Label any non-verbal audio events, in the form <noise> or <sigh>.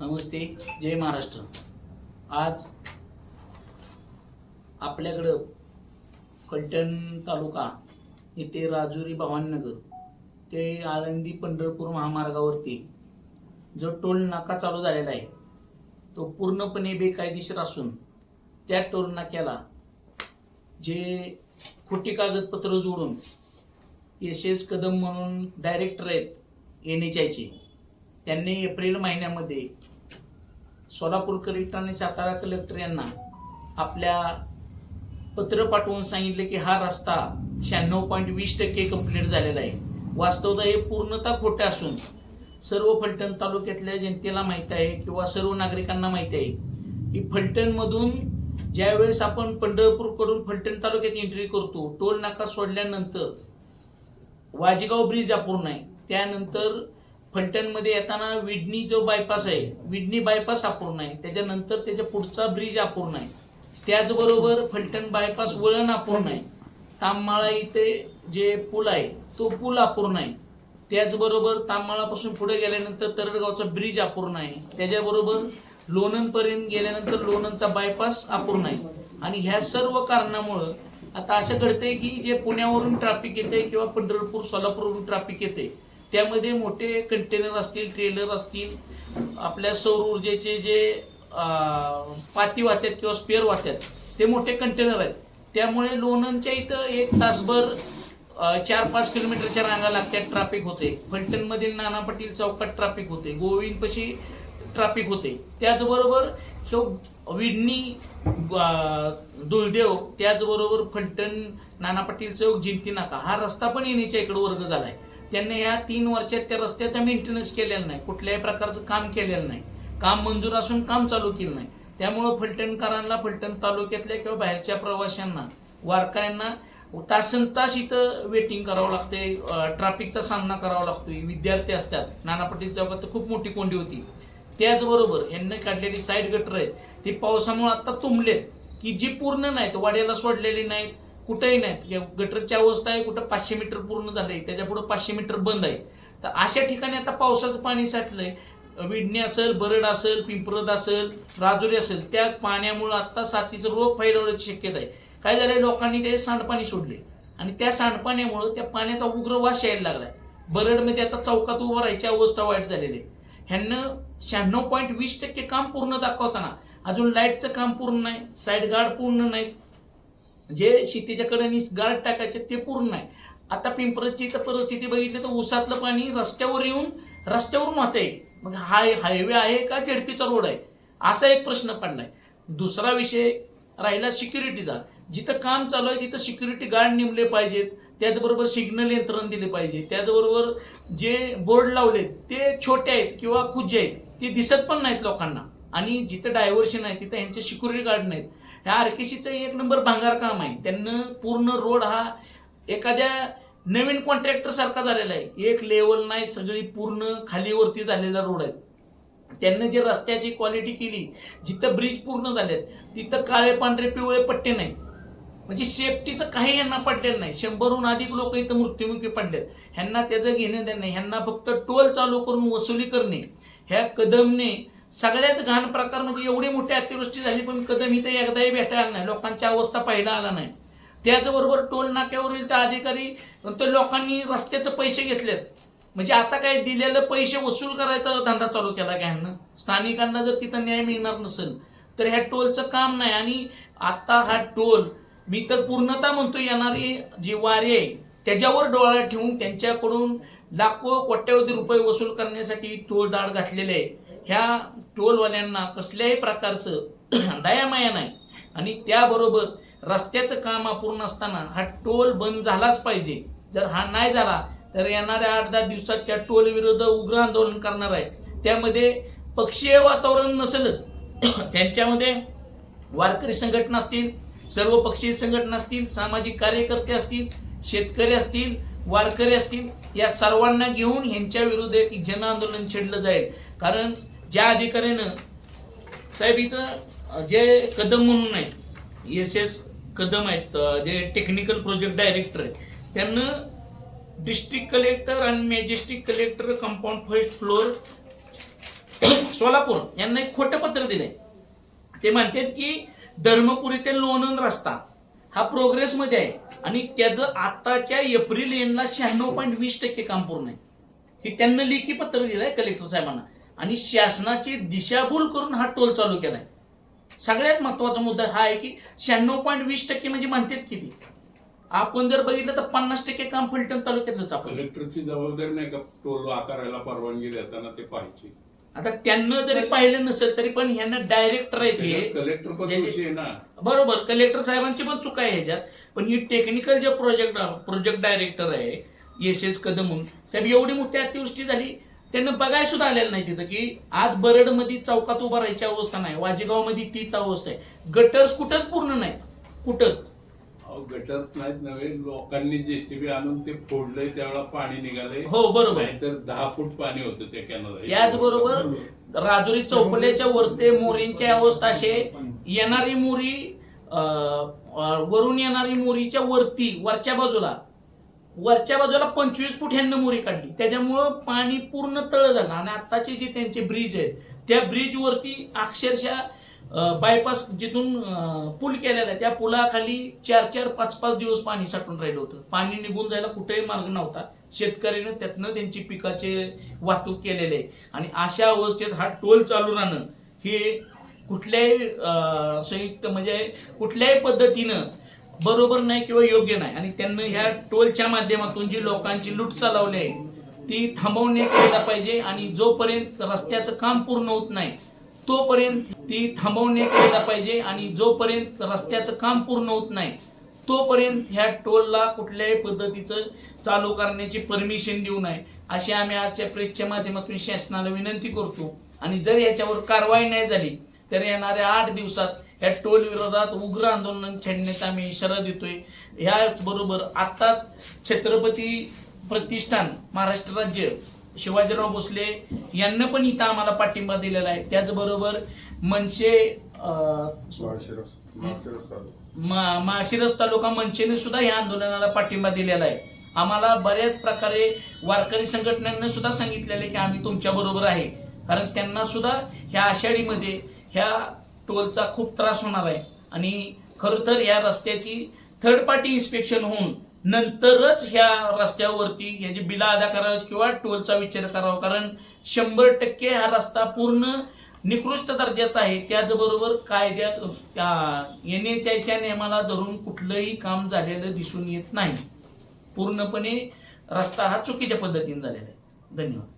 नमस्ते. जय महाराष्ट्र. आज आपल्याकडं फलटण तालुका येथे राजुरी भवानीनगर ते आळंदी पंढरपूर महामार्गावरती जो टोल नाका चालू झालेला आहे तो पूर्णपणे बेकायदेशीर असून त्या टोल नाक्याला जे खोटी कागदपत्र जोडून एस एस कदम म्हणून डायरेक्टर आहेत एन एच आयचे त्यांनी एप्रिल महिन्यामध्ये सोलापूर कलेक्टर आणि सातारा कलेक्टर यांना आपल्या पत्र पाठवून सांगितले की हा रस्ता शहाण्णव पॉईंट वीस टक्के कंप्लीट झालेला आहे. वास्तवता हे पूर्णतः खोटे असून सर्व फलटण तालुक्यातल्या जनतेला माहीत आहे किंवा सर्व नागरिकांना माहीत आहे की फलटणमधून ज्यावेळेस आपण पंढरपूरकडून फलटण तालुक्यात एंट्री करतो टोल नाका सोडल्यानंतर वाजेगाव ब्रिज अपूर्ण आहे. त्यानंतर फलटणमध्ये येताना विडणी जो बायपास आहे विडणी बायपास अपूर्ण आहे. त्याच्यानंतर त्याच्या पुढचा ब्रिज अपूर्ण आहे. त्याचबरोबर फलटण बायपास वळण अपूर्ण आहे. ताममाळा इथे जे पूल आहे तो पूल अपूर्ण आहे. त्याचबरोबर ताममाळापासून पुढे गेल्यानंतर तरडगावचा ब्रिज अपूर्ण आहे. त्याच्याबरोबर लोणंदपर्यंत गेल्यानंतर लोणंदचा बायपास अपूर्ण आहे. आणि ह्या सर्व कारणामुळं आता असं घडतंय की जे पुण्यावरून ट्रॅफिक येते किंवा पंढरपूर सोलापूरवरून ट्रॅफिक येते त्यामध्ये मोठे कंटेनर असतील ट्रेलर असतील आपल्या सौर ऊर्जेचे जे पाती वाहतात किंवा स्पेअर वाहतात ते मोठे कंटेनर आहेत. त्यामुळे लोणंदच्या इथं एक तासभर चार पाच किलोमीटरच्या रांगा लागतात ट्रॅफिक होते. फलटणमधील नाना पाटील चौकात ट्रॅफिक होते. गोविंदपाशी ट्रॅफिक होते. त्याचबरोबर ह्यो विडणी अं, दुलदेव त्याचबरोबर फलटण नाना पाटील चौक जिंती नाका हा रस्ता पण येण्याच्या इकडे वर्ग झाला आहे त्यांनी या तीन वर्षात त्या रस्त्याचा मेंटेनन्स केलेला नाही. कुठल्याही प्रकारचं काम केलेलं नाही. काम मंजूर असून काम चालू केलं नाही. त्यामुळं फलटणकरांना फलटण तालुक्यातल्या किंवा बाहेरच्या प्रवाशांना वारकऱ्यांना तासन तास इथं वेटिंग करावं लागते ट्रॅफिकचा सामना करावा लागतोय. विद्यार्थी असतात. नाना पाटील चौकात तर खूप मोठी कोंडी होती. त्याचबरोबर यांनी काढलेली साईड गटर आहेत. ती पावसामुळे आता तुंबलेत. की जी पूर्ण नाहीत वाड्याला सोडलेली नाहीत. कुठेही नाहीत. या गटरची अवस्था आहे कुठं पाचशे मीटर पूर्ण झालंय त्याच्या पुढे पाचशे मीटर बंद आहे. तर अशा ठिकाणी आता पावसाचं पाणी साठलंय. विडणी असेल बरड असेल पिंपरद असेल राजुरी असेल त्या पाण्यामुळे आता साथीचं रोग फैलवण्याची शक्यता आहे. काय झालंय? लोकांनी ते सांडपाणी सोडले. आणि त्या सांडपाण्यामुळे त्या पाण्याचा उग्र वास यायला लागलाय. बरडमध्ये आता चौकात उभं राहायची अवस्था वाईट झालेली आहे. ह्यांनं शहाण्णव पॉईंट वीस टक्के काम पूर्ण दाखवताना अजून लाईटचं काम पूर्ण नाही साईड गार्ड पूर्ण नाही जे शेतीच्या कडेने गार्ड टाकायचे ते पूर्ण नाही. आता पिंपरची तर परिस्थिती बघितली तर ऊसातलं पाणी रस्त्यावर येऊन रस्त्यावरून वाहतंय मग हा हायवे आहे का झेडपीचा रोड आहे? असा एक प्रश्न पडलाय. दुसरा विषय राहिला सिक्युरिटीचा. जिथं काम चालू आहे तिथं सिक्युरिटी गार्ड नेमले पाहिजेत. त्याचबरोबर सिग्नल यंत्रण दिले पाहिजे. त्याचबरोबर जे बोर्ड लावलेत ते छोटे आहेत किंवा खुजे आहेत ते दिसत पण नाहीत लोकांना. आणि जिथं डायव्हर्शन आहे तिथं यांचे सिक्युरिटी गार्ड नाहीत. ह्या आरकेसीचं एक नंबर भांगार काम आहे. त्यांना पूर्ण रोड हा एखाद्या नवीन कॉन्ट्रॅक्टर सारखा झालेला आहे. एक लेवल नाही सगळी पूर्ण खालीवरती झालेला रोड आहे. त्यांनी जे रस्त्याची क्वालिटी केली जिथं ब्रिज पूर्ण झालेत तिथं काळे पांढरे पिवळे पट्टे नाही म्हणजे सेफ्टीचं काही यांना पडलेलं नाही. शंभरहून अधिक लोक इथं मृत्युमुखी पडलेत. ह्यांना त्याचं घेणं देणं नाही. ह्यांना फक्त टोल चालू करून वसुली करणे. ह्या कदमने सगळ्यात घाण प्रकार म्हणजे एवढी मोठी अतिवृष्टी झाली पण कदम इथं एकदाही भेटायला नाही. लोकांची अवस्था पाहायला आला नाही. त्याचबरोबर टोल नाक्यावरील त्या अधिकारी तर लोकांनी रस्त्याचे पैसे घेतलेत. म्हणजे आता काय दिलेलं पैसे वसूल करायचा धंदा चालू केला का स्थानिकांना जर तिथं न्याय मिळणार नसेल तर ह्या टोलचं काम नाही. आणि आता हा टोल मी तर पूर्णतः म्हणतो येणारी जी वारी आहे त्याच्यावर डोळा ठेवून त्यांच्याकडून लाखो कोट्यावधी रुपये वसूल करण्यासाठी टोल दाढ घातलेले आहे. ह्या टोलवाल्यांना कसल्याही प्रकारचं <clears throat> दयामाया नाही. आणि त्याबरोबर रस्त्याचं काम अपूर्ण असताना हा टोल बंद झालाच पाहिजे. जर हा नाही झाला तर येणाऱ्या आठ दहा दिवसात त्या टोलविरुद्ध उग्र आंदोलन करणार आहे त्यामध्ये पक्षीय वातावरण नसेलच. <clears throat> त्यांच्यामध्ये वारकरी संघटना असतील सर्व पक्षीय संघटना असतील सामाजिक कार्यकर्ते असतील शेतकरी असतील वारकरी असतील या सर्वांना घेऊन ह्यांच्या विरुद्ध एक जन आंदोलन छेडलं जाईल. कारण ज्या अधिकाऱ्यानं साहेब इथं जे कदम म्हणून आहेत एस एस कदम आहेत जे टेक्निकल प्रोजेक्ट डायरेक्टर आहेत त्यांना डिस्ट्रिक्ट कलेक्टर आणि majestic collector compound first floor Solapur यांना एक खोटं पत्र दिलंय. ते म्हणतात की धर्मपुरी ते लोणंद रस्ता हा प्रोग्रेसमध्ये आहे आणि त्याचं आताच्या एप्रिल एंडला शहाण्णव पॉईंट वीस टक्के काम पूर्ण आहे. हे त्यांना लेखी पत्र दिलंय कलेक्टर साहेबांना. आणि शासनाची दिशाभूल करून हा टोल चालू केलाय. सगळ्यात महत्त्वाचा मुद्दा हा आहे की शहाण्णव पॉईंट वीस टक्के म्हणजे म्हणतेच किती. आपण जर बघितलं तर पन्नास टक्के काम फलटण तालुक्यातलंच आपण. कलेक्टरची जबाबदारी नाही का टोल आकारायला परवानगी देताना ते पाहिजे आता त्यांना जरी पाहिलं नसेल तरी पण ह्यांना डायरेक्टर आहेत हे. कलेक्टर बरोबर कलेक्टर साहेबांची पण चुका आहे ह्याच्यात. पण ही टेक्निकल जे प्रोजेक्ट प्रोजेक्ट डायरेक्टर आहे एस एस कदम साहेब एवढी मोठी अतिवृष्टी झाली त्यांना बघायला सुद्धा आलेलं नाही तिथं की आज बरडमध्ये चौकात उभा राहायची अवस्था नाही वाजेगावमध्ये तीच अवस्था आहे. गटर्स कुठंच पूर्ण नाही. कुठंच. गटर्स नाहीत नव्हे लोकांनी जेसीबी आणून ते फोडलंय त्यावेळेला पाणी निघालंय. हो बरोबर. नाहीतर दहा फूट पाणी होतं त्या कॅनल याचबरोबर राजुरी चौपल्याच्या वरते मोरींची अवस्था असे येणारी मोरी वरून येणारी मोरीच्या वरती वरच्या बाजूला. वरच्या बाजूला पंचवीस फूट ह्यांना मोरी काढली. त्याच्यामुळं पाणी पूर्ण तळ झालं. आणि आत्ताचे जे त्यांचे ब्रिज आहेत त्या ब्रिजवरती अक्षरशः बायपास जिथून पूल केलेला आहे त्या पुलाखाली चार चार पाच पाच दिवस पाणी साठून राहिलं होतं. पाणी निघून जायला कुठेही मार्ग नव्हता. शेतकऱ्यानं त्यातनं त्यांची पिकाचे वाहतूक केलेले आहे. आणि अशा अवस्थेत हा टोल चालू राहणं हे कुठल्याही संयुक्त म्हणजे कुठल्याही पद्धतीनं बरोबर नाही किंवा योग्य नाही. आणि त्यांना ह्या टोलच्या माध्यमातून जी लोकांची लूट चालवली आहे ती थांबवण्यात पाहिजे आणि जोपर्यंत रस्त्याचं काम पूर्ण होत नाही तोपर्यंत ती थांबवण्यात पाहिजे आणि जोपर्यंत रस्त्याचं काम पूर्ण होत नाही तोपर्यंत ह्या टोलला कुठल्याही पद्धतीचं चालू करण्याची परमिशन देऊ नये. अशी आम्ही आजच्या प्रेसच्या माध्यमातून शासनाला विनंती करतो. आणि जर याच्यावर कारवाई नाही झाली तर येणाऱ्या आठ दिवसात या टोल विरोधात उग्र आंदोलन छेडण्याचा आम्ही इशारा देतोय. ह्याचबरोबर आत्ताच छत्रपती प्रतिष्ठान महाराष्ट्र राज्य शिवाजीराव भोसले यांना पण इथं आम्हाला पाठिंबा दिलेला आहे. त्याचबरोबर मनसे अं, मा- माळशिरस तालुका मंचेने सुद्धा या आंदोलनाला पाठिंबा दिलेला आहे. आम्हाला बऱ्याच प्रकारे वारकरी संघटनांनी सुद्धा सांगितलेलं आहे की आम्ही तुमच्या बरोबर आहे. कारण त्यांना सुद्धा ह्या आषाढीमध्ये ह्या टोलचा खूप त्रास होणार आहे. आणि खरं तर ह्या रस्त्याची थर्ड पार्टी इन्स्पेक्शन होऊन नंतरच ह्या रस्त्यावरती ह्याची बिला अदा करावं किंवा टोलचा विचार करावा. कारण शंभर टक्के हा रस्ता पूर्ण निकृष्ट दर्जाचा आहे. त्याचबरोबर कायद्यात एन एच आयच्या नियमाला धरून कुठलंही काम झालेलं दिसून येत नाही. पूर्णपणे रस्ता हा चुकीच्या पद्धतीने झालेला आहे. धन्यवाद.